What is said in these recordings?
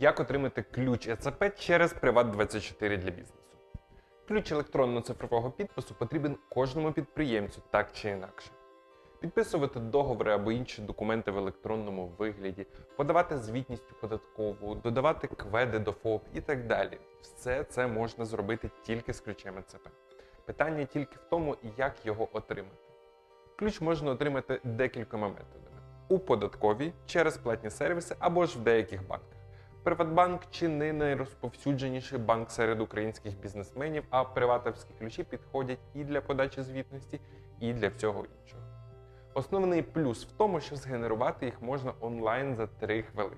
Як отримати ключ ЕЦП через Приват24 для бізнесу? Ключ електронно-цифрового підпису потрібен кожному підприємцю так чи інакше. Підписувати договори або інші документи в електронному вигляді, подавати звітність податкову, додавати кведи до ФОП і так далі. Все це можна зробити тільки з ключем ЕЦП. Питання тільки в тому, як його отримати. Ключ можна отримати декількома методами: у податковій, через платні сервіси або ж в деяких банках. Приватбанк чи не найрозповсюдженіший банк серед українських бізнесменів, а приватовські ключі підходять і для подачі звітності, і для всього іншого. Основний плюс в тому, що згенерувати їх можна онлайн за 3 хвилини.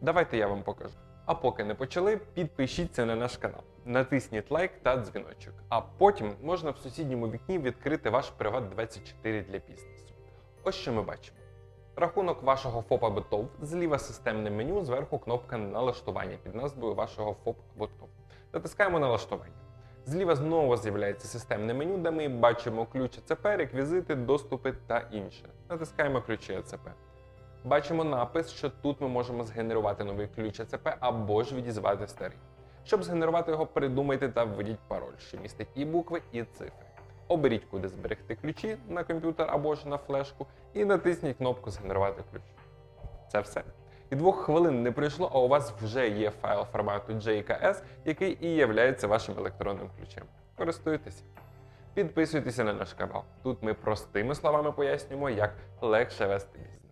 Давайте я вам покажу. А поки не почали, підпишіться на наш канал, натисніть лайк та дзвіночок. А потім можна в сусідньому вікні відкрити ваш Приват 24 для бізнесу. Ось що ми бачимо. Рахунок вашого ФОП або ТОВ, зліва системне меню, зверху кнопка налаштування під назвою вашого ФОП або ТОВ. Натискаємо налаштування. Зліва знову з'являється системне меню, де ми бачимо ключ ЕЦП, реквізити, доступи та інше. Натискаємо ключі ЕЦП. Бачимо напис, що тут ми можемо згенерувати новий ключ ЕЦП або ж відізвати старий. Щоб згенерувати його, придумайте та введіть пароль, що містить і букви, і цифри. Оберіть, куди зберегти ключі на комп'ютер або ж на флешку, і натисніть кнопку Згенерувати ключ. Це все. І двох хвилин не пройшло, а у вас вже є файл формату JKS, який і є вашим електронним ключем. Користуйтеся. Підписуйтеся на наш канал. Тут ми простими словами пояснюємо, як легше вести бізнес.